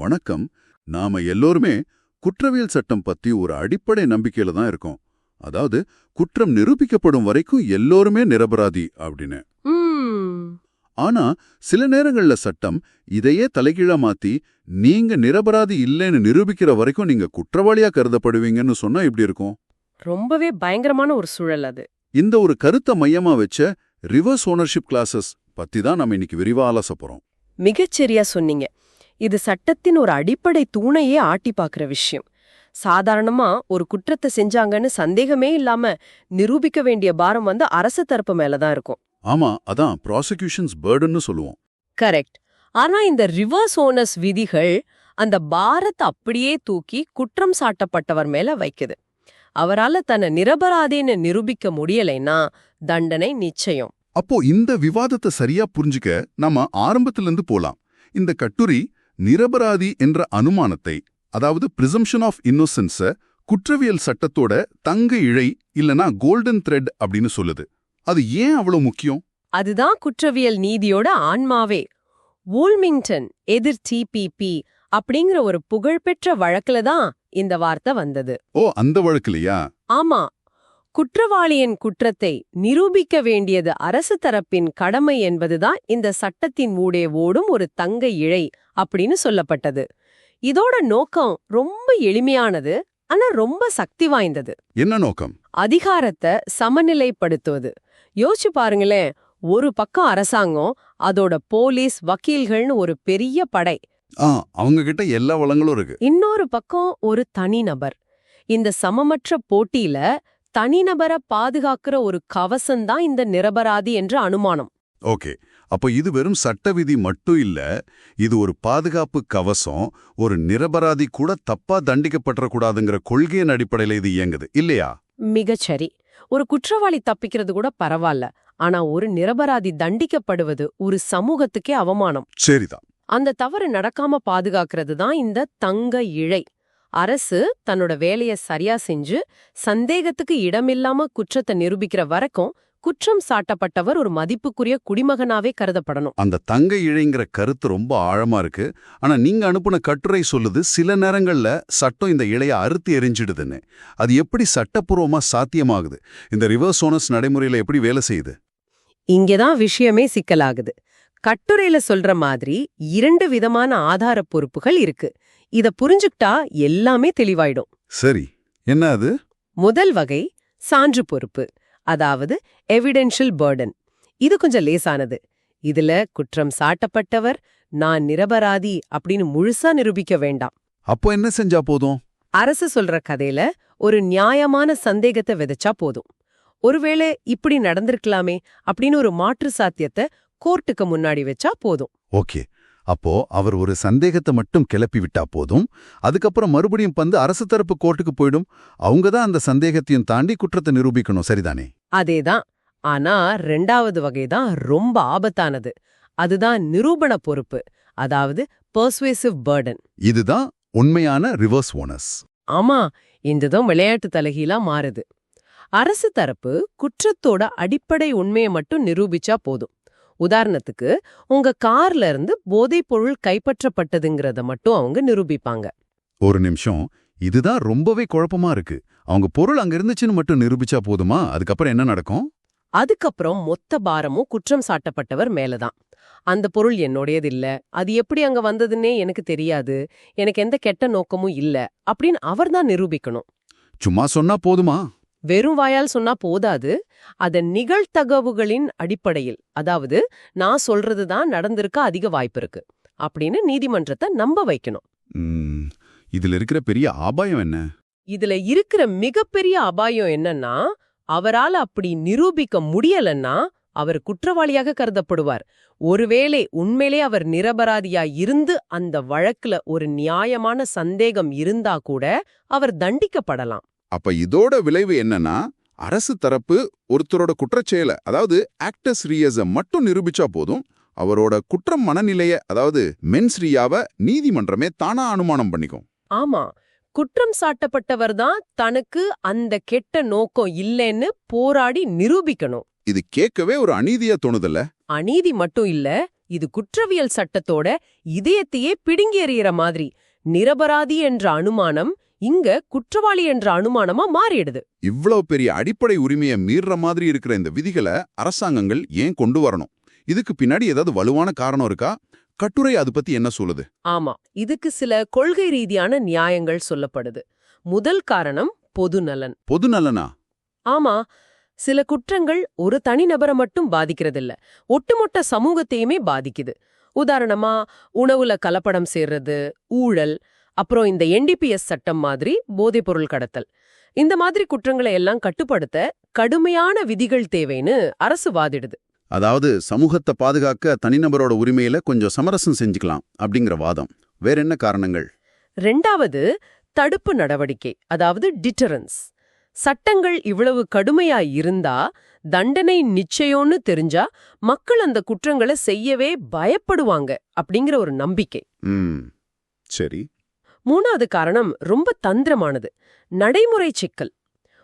வணக்கம். நாம எல்லோருமே குற்றவியல் சட்டம் பத்தி ஒரு அடிப்படை நம்பிக்கையில தான் இருக்கோம். அதாவது குற்றம் நிரூபிக்கப்படும் வரைக்கும் எல்லோருமே நிரபராதி அப்படின்னு. ஆனா சில நேரங்கள்ல சட்டம் இதையே தலைகீழா மாத்தி நீங்க நிரபராதி இல்லைன்னு நிரூபிக்கிற வரைக்கும் நீங்க குற்றவாளியா கருதப்படுவீங்கன்னு சொன்னா எப்படி இருக்கும்? ரொம்பவே பயங்கரமான ஒரு சூழல் அது. இந்த ஒரு கருத்தை மையமா வச்ச ரிவர்ஸ் ஓனர்ஷிப் கிளாஸஸ் பத்தி தான் நம்ம இன்னைக்கு விரிவா அலச போறோம். மிகச்சரியா சொன்னீங்க. இது சட்டத்தின் ஒரு அடிப்படை தூணையே ஆட்டி பார்க்குற விஷயம். சாதாரணமா ஒரு குற்றத்தை செஞ்சாங்கன்னு சந்தேகமே இல்லாம நிரூபிக்க வேண்டிய பாரம் வந்து அரசு தரப்பு மேல தான் இருக்கும். ஆமா அதான் ப்ராசிக்யூஷன்ஸ் பேர்டுன்னு சொல்லுவோம். கரெக்ட் ஆனா இந்த ரிவர்ஸ் ஓனர்ஸ் விதிகள் அந்த பாரத்தை அப்படியே தூக்கி குற்றம் சாட்டப்பட்டவர் மேல வைக்குது. அவரால தன்னை நிரபராதின்னு நிரூபிக்க முடியலைன்னா தண்டனை நிச்சயம். அப்போ இந்த விவாதத்தை சரியா புரிஞ்சுக்க நாம ஆரம்பத்திலிருந்து போலாம். இந்த கட்டுரை நிரபராதி என்ற அனுமானத்தை அதாவது பிரிசம்ஷன் ஆஃப் இன்னோசென்ஸ குற்றவியல் சட்டத்தோட தங்க இழை இல்லனா கோல்டன் த்ரெட் அப்படின்னு சொல்லுது. அது ஏன் அவ்வளவு முக்கியம்? அதுதான் குற்றவியல் நீதியோட ஆன்மாவே. வூல்மிங்டன் எதிர் டிபிபி அப்படிங்கிற ஒரு புகழ்பெற்ற வழக்குல தான் இந்த வார்த்தை வந்தது. ஓ அந்த வழக்குலையா? ஆமா. குற்றவாளியின் குற்றத்தை நிரூபிக்க வேண்டியது அரசு தரப்பின் கடமை என்பதுதான் இந்த சட்டத்தின் ஊடே ஓடும் ஒரு தங்க இழை அப்படின்னு சொல்லப்பட்டது. இதோட நோக்கம் ரொம்ப எளிமையானது ஆனா ரொம்ப சக்தி வாய்ந்தது. என்ன நோக்கம்? அதிகாரத்தை சமநிலைப்படுத்துவது. யோசிச்சு பாருங்களேன் ஒரு பக்கம் அரசாங்கம் அதோட போலீஸ் வக்கீல்கள்னு ஒரு பெரிய படை. அவங்க கிட்ட எல்லா வளங்களும் இருக்கு. இன்னொரு பக்கம் ஒரு தனிநபர் இந்த சமமற்ற போட்டியில தனிநபரை பாதுகாக்கிற ஒரு கவசம்தான் இந்த நிரபராதி என்ற அனுமானம். ஓகே. அப்போ இது வெறும் சட்ட விதி மட்டும் இல்ல இது ஒரு பாதுகாப்பு கவசம் ஒரு நிரபராதி கூட தப்பா தண்டிக்கப்பட்டக்கூடாதுங்கிற கொள்கையின் அடிப்படையில இது இயங்குது. இல்லையா? மிகச்சரி ஒரு குற்றவாளி தப்பிக்கிறது கூட பரவாயில்ல ஆனா ஒரு நிரபராதி தண்டிக்கப்படுவது ஒரு சமூகத்துக்கே அவமானம். சரிதான். அந்த தவறு நடக்காம பாதுகாக்கிறது தான் இந்த தங்க இழை. அரசு தன்னோட வேலைய சரியா செஞ்சு சந்தேகத்துக்கு இடமில்லாம குற்றத்தை நிரூபிக்கிற வரைக்கும் குற்றம் சாட்டப்பட்டவர் ஒரு மதிப்புக்குரிய குடிமகனாவே கருதப்படணும். அந்த தங்க இழைங்கிற கருத்து ரொம்ப ஆழமா இருக்கு. ஆனா நீங்க அனுப்புன கட்டுரை சொல்லுது சில நேரங்கள்ல சட்டம் இந்த இழைய அறுத்து எரிஞ்சிடுதுன்னு. அது எப்படி சட்டப்பூர்வமா சாத்தியமாகுது? இந்த ரிவர்ஸ் ஓனஸ் நடைமுறையில எப்படி வேலை செய்யுது? இங்கதான் விஷயமே சிக்கலாகுது. கட்டுரையில சொல்ற மாதிரி இரண்டு விதமான ஆதார பொறுப்புகள் இருக்கு. இத புரிஞ்சுக்கிட்டா எல்லாமே தெளிவாயிடும். சரி என்ன அது? முதல் வகை சான்று பொறுப்பு அதாவது எவிடென்ஷியல் பர்டன் இது கொஞ்சம் லேசானது. இதுல குற்றம் சாட்டப்பட்டவர் நான் நிரபராதி அப்படின்னு முழுசா நிரூபிக்க வேண்டாம். அப்போ என்ன செஞ்சா போதும்? அரசு சொல்ற கதையில ஒரு நியாயமான சந்தேகத்தை விதைச்சா போதும். ஒருவேளை இப்படி நடந்திருக்கலாமே அப்படின்னு ஒரு மாற்று சாத்தியத்தை கோர்ட்டுக்கு முன்னாடி வச்சா போதும். ஓகே. அப்போ அவர் ஒரு சந்தேகத்தை மட்டும் கிளப்பி விட்டா போதும். அதுக்கப்புறம் மறுபடியும் பந்து அரசு தரப்பு கோர்ட்டுக்கு போயிடும். அவங்க தான் அந்த சந்தேகத்தையும் தாண்டி குற்றத்தை நிரூபிக்கணும். சரிதானே? அதேதான். ஆனா ரெண்டாவது வகைதான் ரொம்ப ஆபத்தானது. அதுதான் நிரூபண பொறுப்பு. அதாவது பர்சுவேசிவ் பர்டன் இதுதான் உண்மையான ரிவர்ஸ் ஓனஸ் ஆமா. இந்ததும் விளையாட்டு தலகீழா மாறுது. அரசு தரப்பு குற்றத்தோட அடிப்படை உண்மையை மட்டும் நிரூபிச்சா போதும். உதாரணத்துக்கு உங்க கார்ல இருந்து போதைப் பொருள் கைப்பற்றப்பட்டதுங்கிறத மட்டும் அவங்க நிரூபிப்பாங்க. ஒரு நிமிஷம். இதுதான் ரொம்பவே குழப்பமா இருக்கு. அவங்க பொருள் அங்க இருந்துச்சுன்னு மட்டும் நிரூபிச்சா போதுமா? அதுக்கப்புறம் என்ன நடக்கும்? அதுக்கப்புறம் மொத்த பாரமும் குற்றம் சாட்டப்பட்டவர் மேலதான். அந்த பொருள் என்னுடையது இல்ல அது எப்படி அங்க வந்ததுன்னே எனக்கு தெரியாது. எனக்கு எந்த கெட்ட நோக்கமும் இல்ல. அப்படின்னு அவர்தான் நிரூபிக்கணும். சும்மா சொன்னா போதுமா? வெறும் வாயால் சொன்னா போதாது. அதன் நிகழ்தகவுகளின் அடிப்படையில் அதாவது நான் சொல்றதுதான் நடந்திருக்க அதிக வாய்ப்பு இருக்கு அப்படின்னு நீதிமன்றத்தை நம்ப வைக்கணும். இதுல இருக்கிற பெரிய ஆபாயம் என்ன? இதுல இருக்கிற மிகப்பெரிய அபாயம் என்னன்னா அவரால அப்படி நிரூபிக்க முடியலன்னா அவர் குற்றவாளியாக கருதப்படுவார். ஒருவேளை உண்மையிலே அவர் நிரபராதியா இருந்து அந்த வழக்குல ஒரு நியாயமான சந்தேகம் இருந்தா கூட அவர் தண்டிக்கப்படலாம். அப்ப இதோட விளைவு என்னன்னா அரசு தரப்பு ஒருத்தரோட குற்றச்செயலை அதாவது ஆக்டஸ் ரியஸ மட்டும் நிரூபிச்சா போதும் அவரோட குற்றம் மனநிலைய அதாவது மென்ஸ் ரியாவை நீதிமன்றமே தானா அனுமானம் பண்ணிக்கும். ஆமா. குற்றம் சாட்டப்பட்டவர் தான் தனக்கு அந்த கெட்ட நோக்கம் இல்லைன்னு போராடி நிரூபிக்கணும். இது கேட்கவே ஒரு அநீதியா தோணுதல்ல? அநீதி மட்டும் இல்ல இது குற்றவியல் சட்டத்தோட இதயத்தையே பிடுங்கி எறிகிற மாதிரி நிரபராதி என்ற அனுமானம் இங்க குற்றவாளி என்ற அனுமானமா மாறிடுது. இவ்வளவு பெரிய அடிப்படை உரிமையை மீறுற மாதிரி இருக்கிற இந்த விதிகளை அரசாங்கங்கள் ஏன் கொண்டு வரணும்? இதுக்கு பின்னாடி ஏதாவது வலுவான காரணம் இருக்கா? கட்டுரை அது பத்தி என்ன சொல்லுது? ஆமா இதுக்கு சில கொள்கை ரீதியான நியாயங்கள் சொல்லப்படுது. முதல் காரணம் பொதுநலன் பொது நலனா? ஆமா சில குற்றங்கள் ஒரு தனிநபரை மட்டும் பாதிக்கிறதில்ல ஒட்டுமொத்த சமூகத்தையுமே பாதிக்குது. உதாரணமா உணவுல கலப்படம் சேர்றது ஊழல் அப்புறம் இந்த என்டிபிஎஸ் சட்டம் மாதிரி போதைப்பொருள் கடத்தல். இந்த மாதிரி குற்றங்களை எல்லாம் கட்டுப்படுத்த கடுமையான விதிகள் தேவைன்னு அரசு வாதிடுது. அதாவது சமூகத்தை பாதுகாக்க தனிநபரோட உரிமையில கொஞ்சம் சமரசம் செஞ்சுக்கலாம் அப்படிங்கிற வாதம். வேற என்ன காரணங்கள்? ரெண்டாவது தடுப்பு நடவடிக்கை அதாவது டிட்டரன்ஸ் சட்டங்கள் இவ்வளவு கடுமையா இருந்தா தண்டனை நிச்சயம்னு தெரிஞ்சா மக்கள் அந்த குற்றங்களை செய்யவே பயப்படுவாங்க அப்படிங்கிற ஒரு நம்பிக்கை. சரி. மூணாவது காரணம் ரொம்ப தந்திரமானது. நடைமுறை சிக்கல்.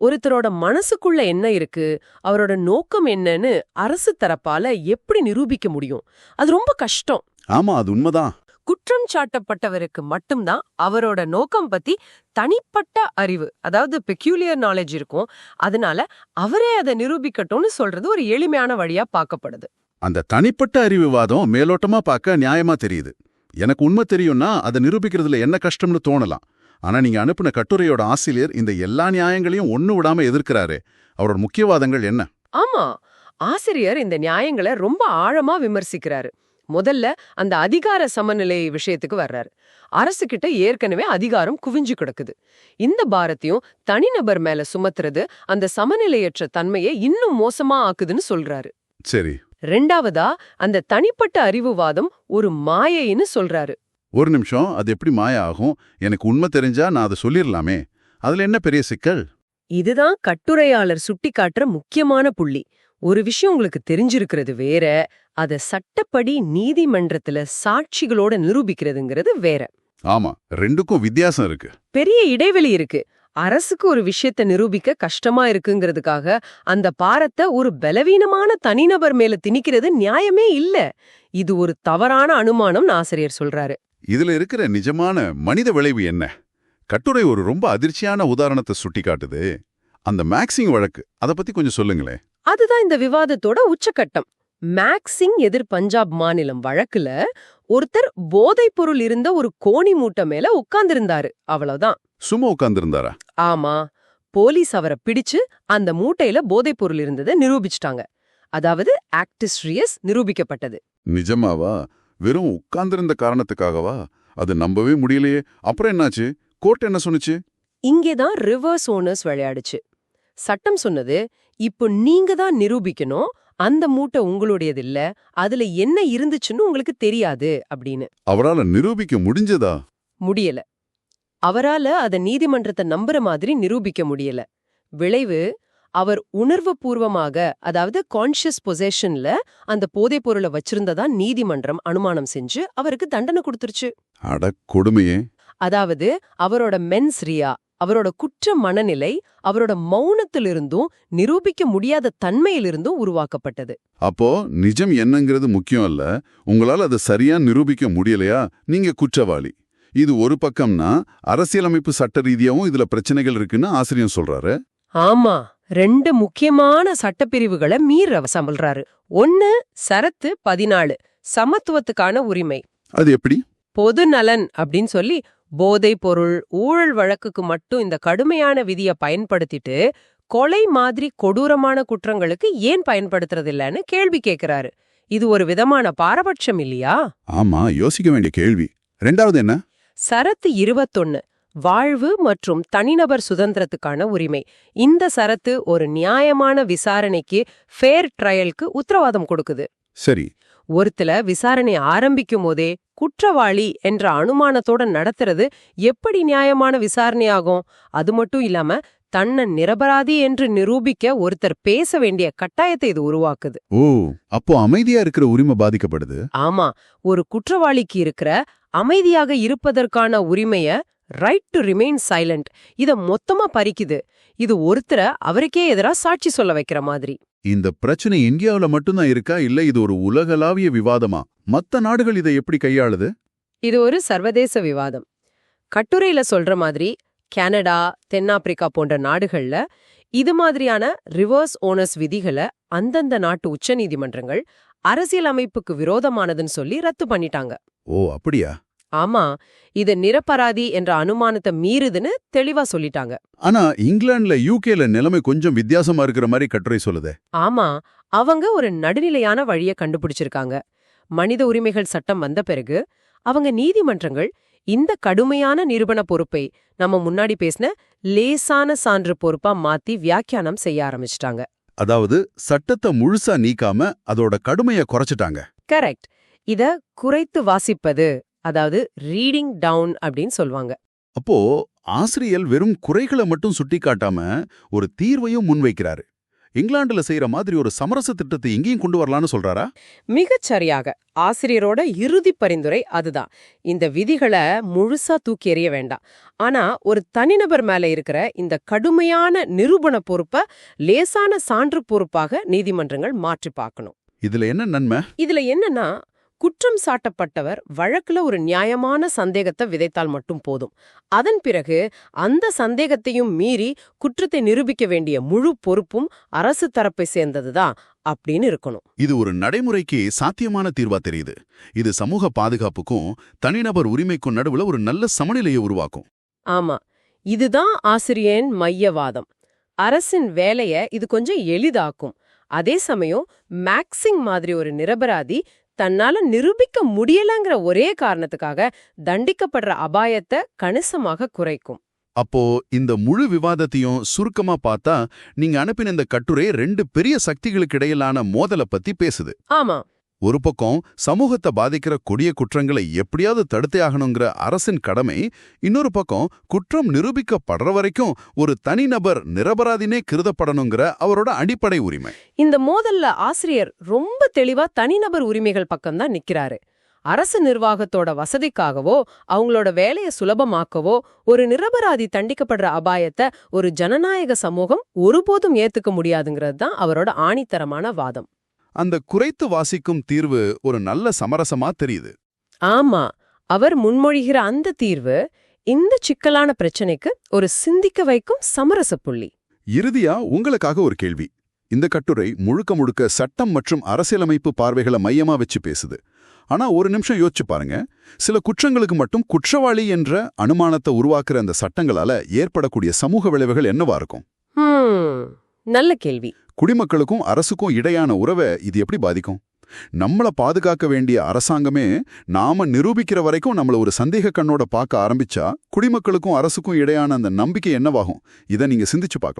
ஒருத்தரோட மனசுக்குள்ள என்ன இருக்கு அவரோட நோக்கம் என்னன்னு அரசு தரப்பால எப்படி நிரூபிக்க முடியும்? அது ரொம்ப கஷ்டம். ஆமா அது உண்மைதான். குற்றம் சாட்டப்பட்டவருக்கு மட்டும்தான் அவரோட நோக்கம் பத்தி தனிப்பட்ட அறிவு அதாவது பெக்யூலியர் நாலேஜ் இருக்கும். அதனால அவரே அதை நிரூபிக்கட்டும்னு சொல்றது ஒரு எளிமையான வழியா பார்க்கப்படுது. அந்த தனிப்பட்ட அறிவுவாதம் மேலோட்டமா பார்க்க நியாயமா தெரியுது. எனக்கு உண்மை தெரியும்னா அதை நிரூபிக்கிறதுல என்ன கஷ்டம்னு தோணலாம். ஆனா நீங்க அனுப்பின கட்டுரையோட ஆசிரியர் இந்த எல்லா நியாயங்களையும் ஒண்ணு விடாம எதிர்க்கிறாரே. அவரோட முக்கியவாதங்கள் என்ன? ஆமா. ஆசிரியர் இந்த நியாயங்களை ரொம்ப ஆழமா விமர்சிக்கிறாரு. முதல்ல அந்த அதிகார சமநிலை விஷயத்துக்கு வர்றாரு. அரசு கிட்ட ஏற்கனவே அதிகாரம் குவிஞ்சு கிடக்குது. இந்த பாரத்தையும் தனிநபர் மேல சுமத்துறது அந்த சமநிலையற்ற தன்மையை இன்னும் மோசமா ஆக்குதுன்னு சொல்றாரு. சரி. ரெண்டாவதா அந்த தனிப்பட்ட அறிவுவாதம் ஒரு மாயைன்னு சொல்றாரு. ஒரு நிமிஷம் அது எப்படி மாய ஆகும்? எனக்கு உண்மை தெரிஞ்சா நான் அதை சொல்லிரலாமே. அதுல என்ன பெரிய சிக்கல்? இதுதான் கட்டுரையாளர் சுட்டிக்காட்டுற முக்கியமான புள்ளி. ஒரு விஷயம் உங்களுக்கு தெரிஞ்சிருக்கிறது வேற அத சட்டப்படி நீதிமன்றத்துல சாட்சிகளோட நிரூபிக்கிறதுங்கிறது வேற. ஆமா ரெண்டுக்கும் வித்தியாசம் இருக்கு. பெரிய இடைவெளி இருக்கு. அரசுக்கு ஒரு விஷயத்த நிரூபிக்க கஷ்டமா இருக்குங்கிறதுக்காக அந்த பாரத்தை ஒரு பலவீனமான தனிநபர் மேல திணிக்கிறது நியாயமே இல்ல. இது ஒரு தவறான அனுமானம்னு ஆசிரியர் சொல்றாரு. இதுல இருக்கிற நிஜமான மனித விளைவு என்ன? கட்டுரை ஒரு ரொம்ப அதிர்ச்சியான உதாரணத்தை சுட்டிக்காட்டுது. அந்த மேக்சிங் வழக்கு அதை பத்தி கொஞ்சம் சொல்லுங்களேன். அதுதான் இந்த விவாதத்தோட உச்சக்கட்டம். மேக்சிங் எதிர் பஞ்சாப் மாநிலம் வழக்குல ஒருத்தர் போதைப் பொருள் இருந்த ஒரு கோணி மூட்டை மேல உட்கார்ந்திருந்தாரு. அவ்வளவுதான். சும்மா உட்கார்ந்திருந்தாரா? ஆமா. போலீஸ் அவரை பிடிச்சு அந்த மூட்டையில போதைப் பொருள் இருந்ததை நிரூபிச்சிட்டாங்க. அதாவது ஆக்டிஸ்ட்ரியஸ் நிரூபிக்கப்பட்டது. நிஜமாவா? வெறும் உட்கார்ந்திருந்த காரணத்துக்காகவா? அது நம்பவே முடியலையே. அப்புறம் என்னாச்சு? கோர்ட் என்ன சொன்னுச்சு? இங்கேதான் ரிவர்ஸ் ஓனர்ஸ் விளையாடுச்சு. சட்டம் சொன்னது இப்போ நீங்க தான் நிரூபிக்கணும் அந்த மூட்டை உங்களுடையது இல்ல அதுல என்ன இருந்துச்சுன்னு உங்களுக்கு தெரியாது அப்படின்னு. அவரால நிரூபிக்க முடிஞ்சதா? முடியல. அவரால அத நீதிமன்றத்தை நம்புற மாதிரி நிரூபிக்க முடியல. விளைவு அவர் உணர்வுபூர்வமாக அதாவது கான்ஷியஸ் பொசேஷன்ல அந்த போதைப் பொருளை வச்சிருந்ததா நீதிமன்றம் அனுமானம் செஞ்சு அவருக்கு தண்டனை கொடுத்துருச்சு. அட கொடுமையே. அதாவது அவரோட மென்ஸ் ரியா அவரோட குற்ற மனநிலை அவரோட மௌனத்திலிருந்தும் நிரூபிக்க முடியாத தன்மையிலிருந்தும் உருவாக்கப்பட்டது. அப்போ நிஜம் என்னங்கிறது முக்கியம் இல்ல உங்களால அதை சரியா நிரூபிக்க முடியலையா? நீங்க குற்றவாளி. இது ஒரு பக்கம்னா அரசியலமைப்பு சட்ட ரீதியாவும் இதுல பிரச்சனைகள் இருக்குன்னு ஆசிரியர் சொல்றாரு. ஆமா. ரெண்டு முக்கியமான சட்டப்பிரிவுகளை மீற சொல்றாரு ஒன்னு சரத்து பதினாலு. சமத்துவத்துக்கான உரிமை. அது எப்படி? பொது நலன் அப்படின்னு சொல்லி போதைப் பொருள் ஊழல் வழக்குக்கு மட்டும் இந்த கடுமையான விதிய பயன்படுத்திட்டு கொலை மாதிரி கொடூரமான குற்றங்களுக்கு ஏன் பயன்படுத்துறதில்லன்னு கேள்வி கேக்குறாரு. இது ஒரு விதமான பாரபட்சம் இல்லையா? ஆமா யோசிக்க வேண்டிய கேள்வி. ரெண்டாவது என்ன? சரத்து இருபத்தொன்னு வாழ்வு மற்றும் தனிநபர் சுதந்திரத்துக்கான உரிமை. இந்த சரத்து ஒரு நியாயமான விசாரணைக்கு ஃபேர் ட்ரையலுக்கு உத்தரவாதம் கொடுக்குது. சரி. ஒருத்தல விசாரணை ஆரம்பிக்கும் போதே குற்றவாளி என்ற அனுமானத்தோட நடத்துறது எப்படி நியாயமான விசாரணையாகும்? அது மட்டும் இல்லாம தன்னை நிரபராதி என்று நிரூபிக்க ஒருத்தர் பேச வேண்டிய கட்டாயத்தை இது உருவாக்குது. ஓ அப்போ அமைதியா இருக்கிற உரிமை பாதிக்கப்படுது? ஆமா ஒரு குற்றவாளிக்கு இருக்கிற அமைதியாக இருப்பதற்கான உரிமைய ரைட் டு ரிமைன் சைலண்ட் இத மொத்தமா பறிக்குது. இது ஒருத்தரை அவருக்கே எதிரா சாட்சி சொல்ல வைக்கிற மாதிரி. இந்த பிரச்சனை இந்தியாவுல மட்டும்தான் இருக்கா? இல்ல இது ஒரு உலகளாவிய விவாதமா? மத்த நாடுகள் இதை எப்படி கையாளுது? இது ஒரு சர்வதேச விவாதம். கட்டுரையில சொல்ற மாதிரி கனடா தென்னாப்பிரிக்கா போன்ற நாடுகள்ல இது மாதிரியான ரிவர்ஸ் ஓனர்ஸ் விதிகளை அந்தந்த நாட்டு உச்சநீதிமன்றங்கள் அரசியல் அமைப்புக்கு விரோதமானதுன்னு சொல்லி ரத்து பண்ணிட்டாங்க. ஓ அப்படியா? ஆமா இது நிரபராதி என்ற அனுமானத்தை மீறுதுன்னு தெளிவா சொல்லிட்டாங்க. ஆனா இங்கிலாந்துல யூகேல நிலைமை கொஞ்சம் வித்தியாசமா இருக்கிற மாதிரி கட்டுரை சொல்லுதே. ஆமா அவங்க ஒரு நடுநிலையான வழிய கண்டுபிடிச்சிருக்காங்க. மனித உரிமைகள் சட்டம் வந்த பிறகு அவங்க நீதிமன்றங்கள் இந்த கடுமையான நிரூபண பொறுப்பை நம்ம முன்னாடி பேசின லேசான சான்று பொறுப்பா மாத்தி வியாக்கியானம் செய்ய ஆரம்பிச்சிட்டாங்க. அதாவது சட்டத்தை முழுசா நீக்காம அதோட கடுமைய குறைச்சிட்டாங்க. கரெக்ட். இத குறைத்து வாசிப்பது அதாவது ரீடிங் டவுன் அப்படின்னு சொல்லுவாங்க அப்போ ஆசிரியர் வெறும் குறைகளை மட்டும் சுட்டிக்காட்டாம ஒரு தீர்வையும் முன்வைக்கிறாரு. இங்கிலாந்துல செய்யற மாதிரி ஒரு சமரச திட்டத்தை எங்கேயும் கொண்டு வரலாம்னு சொல்றாரா? மிகச் சரியாக ஆசிரியரோட இறுதி பரிந்துரை அதுதான். இந்த விதிகளை முழுசா தூக்கி எறிய வேண்டாம். ஆனா ஒரு தனிநபர் மேல இருக்கிற இந்த கடுமையான நிரூபண பொறுப்பை லேசான சான்று பொறுப்பாக நீதிமன்றங்கள் மாற்றி பார்க்கணும். இதுல என்ன நன்மை? இதுல என்னன்னா குற்றம் சாட்டப்பட்டவர் வழக்குல ஒரு நியாயமான சந்தேகத்தை விதைத்தால் மட்டும் போதும். அதன் பிறகு அந்த சந்தேகத்தையும் மீறி குற்றத்தை நிரூபிக்க வேண்டிய முழு பொறுப்பும் அரசு தரப்பை சேர்ந்ததுதான் அப்படின்னு இருக்கணும். இது ஒரு நடைமுறைக்கு சாத்தியமான தீர்வா தெரியுது. இது சமூக பாதுகாப்புக்கும் தனிநபர் உரிமைக்கும் நடுவுல ஒரு நல்ல சமநிலையை உருவாக்கும். ஆமா. இதுதான் ஆசிரியன் மையவாதம். அரசின் வேலைய இது கொஞ்சம் எளிதாக்கும். அதே சமயம் மேக்சிங் மாதிரி ஒரு நிரபராதி தன்னால நிரூபிக்க முடியலங்கிற ஒரே காரணத்துக்காக தண்டிக்கப்படுற அபாயத்தை கணிசமாக குறைக்கும். அப்போ இந்த முழு விவாதத்தையும் சுருக்கமா பார்த்தா நீங்க அனுப்பின இந்த கட்டுரை ரெண்டு பெரிய சக்திகளுக்கு இடையிலான மோதலை பத்தி பேசுது. ஆமா. ஒரு பக்கம் சமூகத்தை பாதிக்கிற கொடிய குற்றங்களை எப்படியாவது தடுத்தே ஆகணுங்கிற அரசின் கடமை இன்னொரு பக்கம் குற்றம் நிரூபிக்கப்படுற வரைக்கும் ஒரு தனிநபர் நிரபராதினே கருதப்படணுங்கிற அவரோட அடிப்படை உரிமை. இந்த மோதல்ல ஆசிரியர் ரொம்ப தெளிவா தனிநபர் உரிமைகள் பக்கம்தான் நிக்கிறாரு. அரசு நிர்வாகத்தோட வசதிக்காகவோ அவங்களோட வேலையை சுலபமாக்கவோ ஒரு நிரபராதி தண்டிக்கப்படுற அபாயத்தை ஒரு ஜனநாயக சமூகம் ஒருபோதும் ஏத்துக்க முடியாதுங்கிறது தான் அவரோட ஆணித்தரமான வாதம். அந்த குறைத்து வாசிக்கும் தீர்வு ஒரு நல்ல சமரசமா தெரியுது. ஆமா அவர் முன்மொழிகிற அந்த தீர்வு இந்த சிக்கலான பிரச்சனைக்கு ஒரு சிந்திக்க வைக்கும் சமரச புள்ளி. இறுதியா உங்களுக்காக ஒரு கேள்வி. இந்த கட்டுரை முழுக்க முழுக்க சட்டம் மற்றும் அரசியலமைப்பு பார்வைகளை மையமா வச்சு பேசுது. ஆனா ஒரு நிமிஷம் யோசிச்சு பாருங்க. சில குற்றங்களுக்கு மட்டும் குற்றவாளி என்ற அனுமானத்தை உருவாக்குற அந்த சட்டங்களால ஏற்படக்கூடிய சமூக விளைவுகள் என்னவா இருக்கும்? நல்ல கேள்வி. குடிமக்களுக்கும் அரசுக்கும் இடையான உறவை இது எப்படி பாதிக்கும்? நம்மள பாதுகாக்க வேண்டிய அரசாங்கமே நாம நிரூபிக்கிற வரைக்கும் நம்மள ஒரு சந்தேக கண்ணோட பார்க்க ஆரம்பிச்சா குடிமக்களுக்கும் அரசுக்கும் இடையான அந்த நம்பிக்கை என்னவாகும்? இதை நீங்க சிந்திச்சு பார்க்கலாம்.